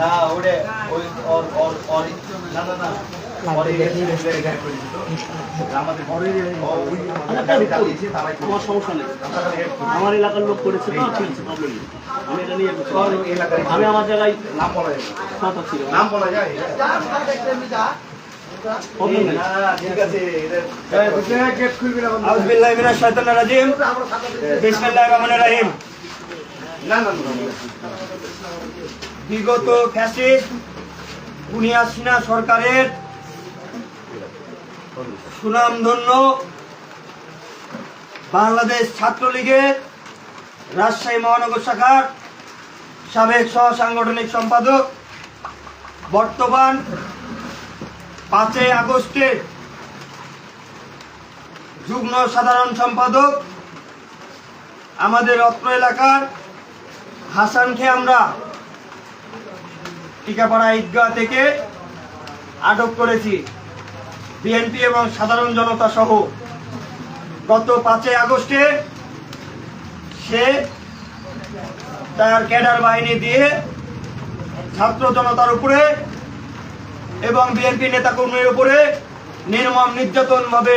না ওরে ওই না না না আমার এলাকার লোক করেছে তো ঠিক আছে প্রবলেম নেই। আমি এটা নিয়ে আমি আমার জায়গায় নাম বলা নাম যায়। না না। বিগত ফ্যাসিস্ট বুনিয়া সিনহা সরকারের সুনামধন্য বাংলাদেশ ছাত্রলীগের রাজশাহী মহানগর শাখার সাবেক সহ সাংগঠনিক সম্পাদক। বর্তমান পাঁচই আগস্টের যুগ্ম সাধারণ সম্পাদক আমাদের অত্র এলাকার হাসানকে আমরা টিকাপাড়া ঈদগাহ থেকে আটক করেছি। বিএনপি এবং সাধারণ জনতা সহ। গত পাঁচই আগস্টে সে তার ক্যাডার বাহিনী দিয়ে ছাত্র জনতার উপরে এবং বিএনপি নেতাকর্মীর উপরে নির্মম নির্যাতনভাবে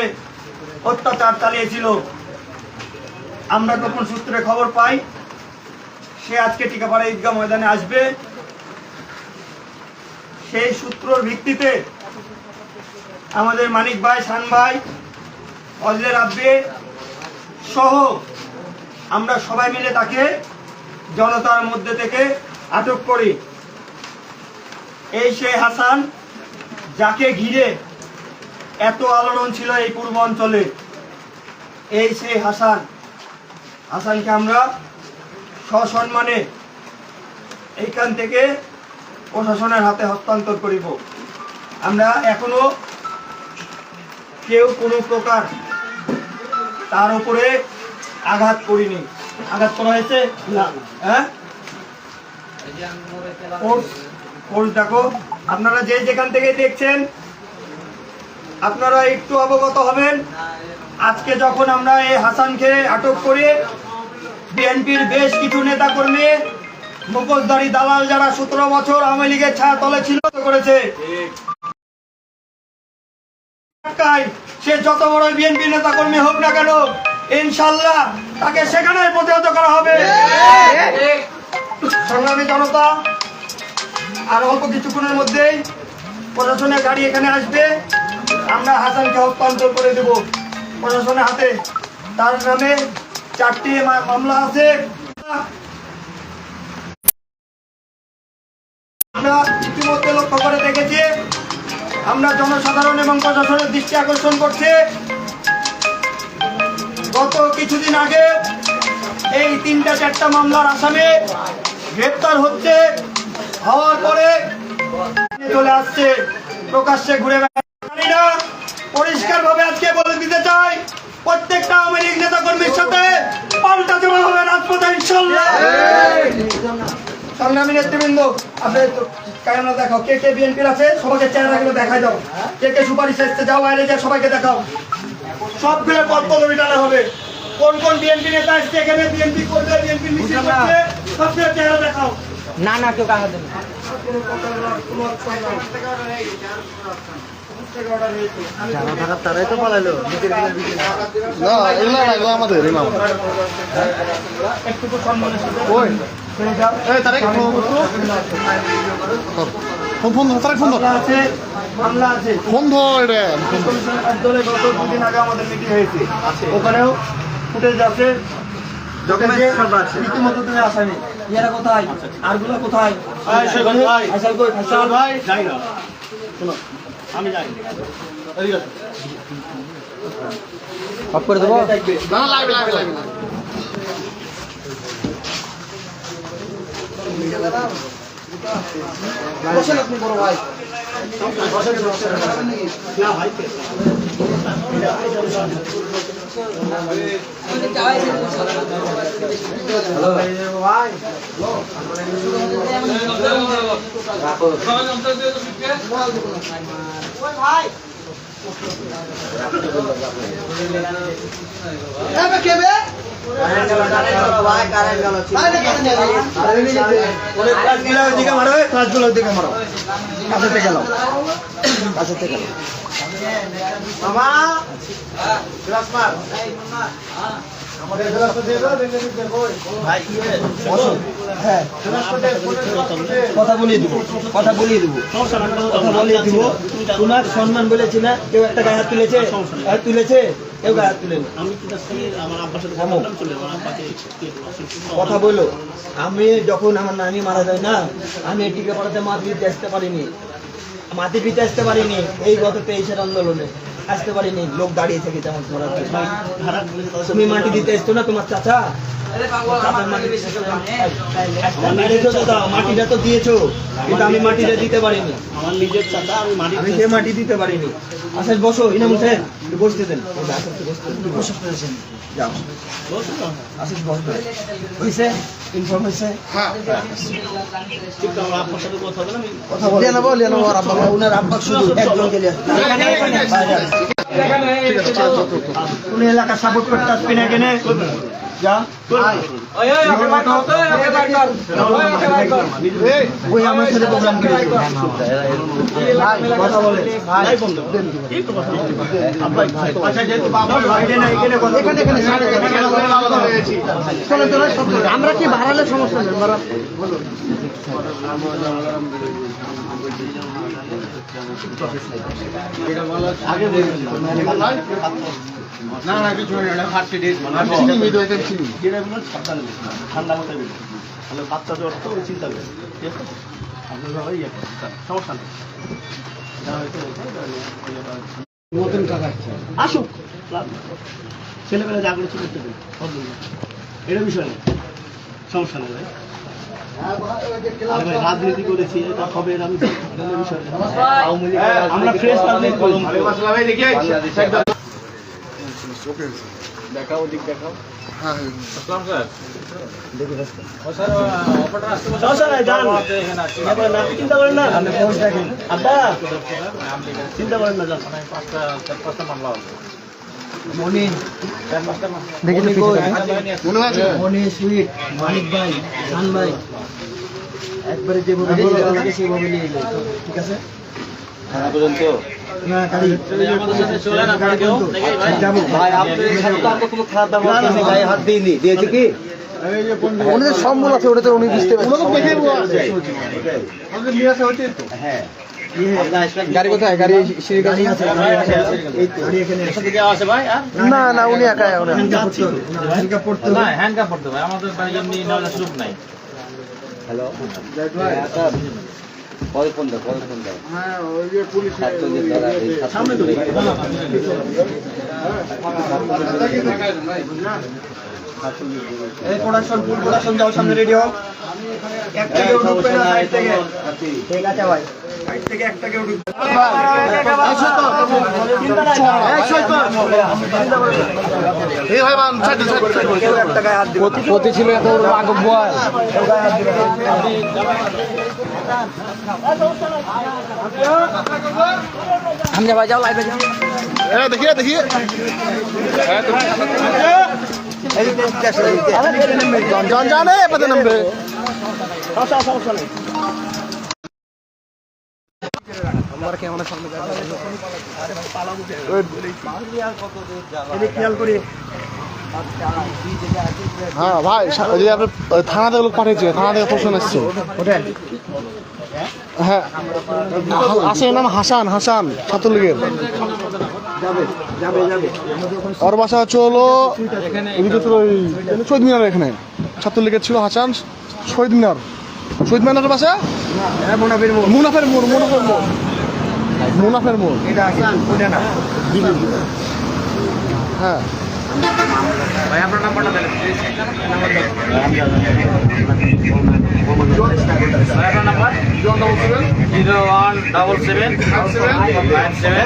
অত্যাচার চালিয়েছিল। আমরা কখন সূত্রে খবর পাই, সে আজকে টিকাপাড়া ঈদগাহ ময়দানে আসবে। সেই সূত্রর ভিত্তিতে আমাদের মানিক ভাই, শান ভাই অজলের আব্বে সহ আমরা সবাই মিলে তাকে জনতার মধ্যে থেকে আটক করি। এই সেই হাসান যাকে ঘিরে এত আলোড়ন ছিল এই পূর্ব অঞ্চলে, এই সেই হাসান, হাসানকে আমরা সসম্মানে এইখান থেকে প্রশাসনের হাতে হস্তান্তর করিব। আমরা এখনও কেউ কোনো প্রকার তার উপরে আঘাত করিনি। আঘাত করা হয়েছে? না। হ্যাঁ? ফোর্স দেখো আপনারা যে যেখান থেকে দেখছেন আপনারা একটু অবগত হবেন আজকে যখন আমরা এই হাসানকে আটক করে বিএনপির বেশ কিছু নেতা কর্মী মুখোশধারী দালাল যারা সতেরো বছর আওয়ামী লীগের ছায়া তলে ছিল করেছে। সে যত বড় বিএনপি নেতা কর্মী হোক না কেন, ইনশাল্লাহ তাকে সেখানে প্রতিহত করা হবে। সংগ্রামী জনতা, আর অল্প কিছুক্ষণের মধ্যেই প্রশাসনের গাড়ি এখানে আসবে। আমরা হাসানকে হস্তান্তর করে দেব প্রশাসনের হাতে। তার নামে চারটি মামলা আছে। আমরা ইতিমধ্যে লক্ষ্য করে দেখেছি, আমরা জনসাধারণ এবং প্রশাসনের দৃষ্টি আকর্ষণ করছি। গত কিছুদিন আগে এই তিনটা চারটা মামলার আসামে গ্রেপ্তার হচ্ছে, হওয়ার পরে চলে আসছে, প্রকাশ্যে ঘুরে। জানি না পরিষ্কার ভাবে আজকে বলে দিতে চাই, প্রত্যেকটা আওয়ামী লীগ নেতা কর্মীর সাথে পাল্টা জমা হবে রাজপথে, ইনশাল্লাহ। সংগ্রামী নেতৃবৃন্দ আপনি কায়না দেখাও কে কে বিএনপির আছে সবাইকে চেহারাগুলো দেখাই দাও। কে কে সুপারিশ এসছে যাও বাইরে যা সবাইকে দেখাও। সবগুলো পদ পদবি টানা হবে। কোন কোন বিএনপি নেতা এসছে এখানে বিএনপি করবে বিএনপি মিছিল করছে সবগুলো চেহারা দেখাও। না না কেউ দেবে তারাই তো পালাইলো। না এগুলো না আমাদের একটু সম্মানের সাথে ফোন ফোন ধর তারেক ফোন ধর আছে মামলা আছে ফোন ধর রে। কমিশন গত দুদিন আগে আমাদের মিটিং হয়েছে ওখানেও ফুটেজ আছে। রীতিমতো তুমি আসামি ইয়ারা কোথায়? আরগুলো কোথায়? আয়শা কোথায়? ভাই। যাই না। আমি যাই। অফ করে দেবো? না লাগবে লাগবে লাগবে। বসেন আপনি বড় ভাই। ভাই মামা হ্যাঁ কথা বলিয়ে দিব কথা বলিয়ে দিব। কথা বলিয়ে দিব। তোমার সম্মান বলেছি না কেউ একটা গায়ে হাত তুলেছে হাত তুলেছে কেউ গায়ে হাত তুলে আমি কথা বলো। আমি যখন আমার নানি মারা যায় না আমি টিকা পড়াতে মাটি দিতে আসতে পারিনি। মাটি দিতে আসতে পারিনি এই গত তেইশের আন্দোলনে। আসতে পারিনি লোক দাঁড়িয়ে থাকে তেমন তাদের তুমি মাটি দিতে এসছো না তোমার চাচা? দিয়েছ আমি মাটিটা দিতে পারিনি দিতে পারিনি আসেন বসো ইনামুল সাহেব একটু বসতে দেন বসতে যাও আসেন বসবে হয়েছে এলাকা সাপোর্ট করতে আসবি না কেনে আমার আচ্ছা কি বাড়ালে সমস্যা নেই আগে বলবেন না না কিছু না মানে বলুন সাবধানে বেশি ঠান্ডা মাথায় বেশি তাহলে বাচ্চা জ্বর তো চিন্তা ঠিক আছে? ইয়ে করে, সমস্যা নেই। আসুক ছেলেবেলা যা করেছে করতে নেই এটা বিষয় নেই সমস্যা নেই ভাই। রাজনীতি করেছি এটা হবে আমি জানি। আমরা ফ্রেশ রাজনীতি করি হ্যাঁ হ্যাঁ এবার না চিন্তা করেন না? আব্বা। চিন্তা করেন না যান। মনি। মনে আছে। মনি সুইট মানিক ভাই খান ভাই। একবারে যেভাবে নিয়ে যাই ঠিক আছে? না গাড়ি গাড়ি কিন্তু যাব ভাই গায়ে হাত দিইনি উনি সম্বল আছে ওটা তো বুঝতে পারছেন গাড়ি কোথায় গাড়ি আছে না না উনি একাই পড়তে হবে আমাদের এমনি নেওয়ার ফোন দাও হ্যাঁ ফোন যে পুলিশ সামনে ধরে এই প্রোডাকশন ফুল প্রোডাকশন যাও সামনে রেডি হোক একটা কেউ ঢুকবে না সাইড থেকে। ঠিক আছে ভাই। প্রতি ছিল এত রাঘব বয়। কেউ গায়ে হাত দিবে না। হামজা ভাই যাও লাইভে যাও এ দেখিয়ে দেখিয়ে জন জানে পতা নম্বর সমস্যা নেই এদিকে খেয়াল করি। হ্যাঁ ভাই সা- ওই যে আপনার ওই থানা থেকে লোক পাঠিয়েছে থানা থেকে প্রশ্ন এসছে। ওঠেন হ্যাঁ। আছে নাম হাসান হাসান ছাত্রলীগের। যাবে যাবে যাবে। ওর বাসা হচ্ছে হলো শহীদ মিনার এখানে। ছাত্রলীগের ছিল হাসান শহীদ মিনার। শহীদ মিনারের বাসা? হ্যাঁ মোনাফির মোড়। মুনাফের মোড় মুনাফের মোড়। মুনাফের না। হ্যাঁ। Zero one double seven nine seven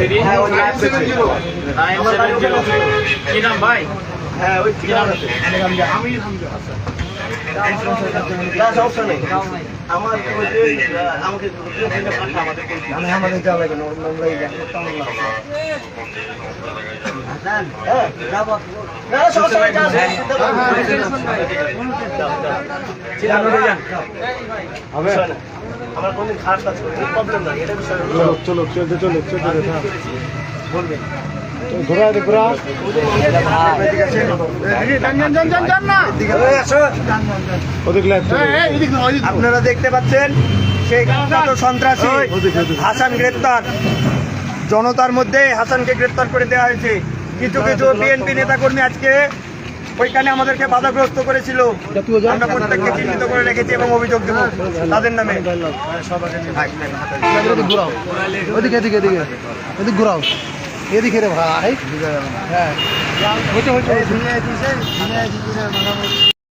three nine seven zero কি নাম ভাই? হ্যাঁ ওই আমার আমাকে আমাদের যাওয়া লাগে না আমরা হ্যাঁ যাব। না। আমার কোনদিন খারাপ কাজ করি প্রবলেম নাই এটা বিষয়। চলো চলো চলতে চলো চলতে হ্যাঁ ঘোরা ঘোরা। আপনারা দেখতে পাচ্ছেন সেই সন্ত্রাসী। হাসান গ্রেপ্তার। জনতার মধ্যে হাসানকে গ্রেপ্তার করে দেওয়া হয়েছে। কিছু কিছু বিএনপি নেতাকর্মী আজকে ওইখানে আমাদেরকে বাধাগ্রস্ত করেছিল। আমরা প্রত্যেককে চিহ্নিত করে রেখেছি এবং অভিযোগ দেবো। তাদের নামে। ঘোরাও। ওদিকে ঘোরাও। এদিকে রে ভাই। হ্যাঁ। হইতে হইতে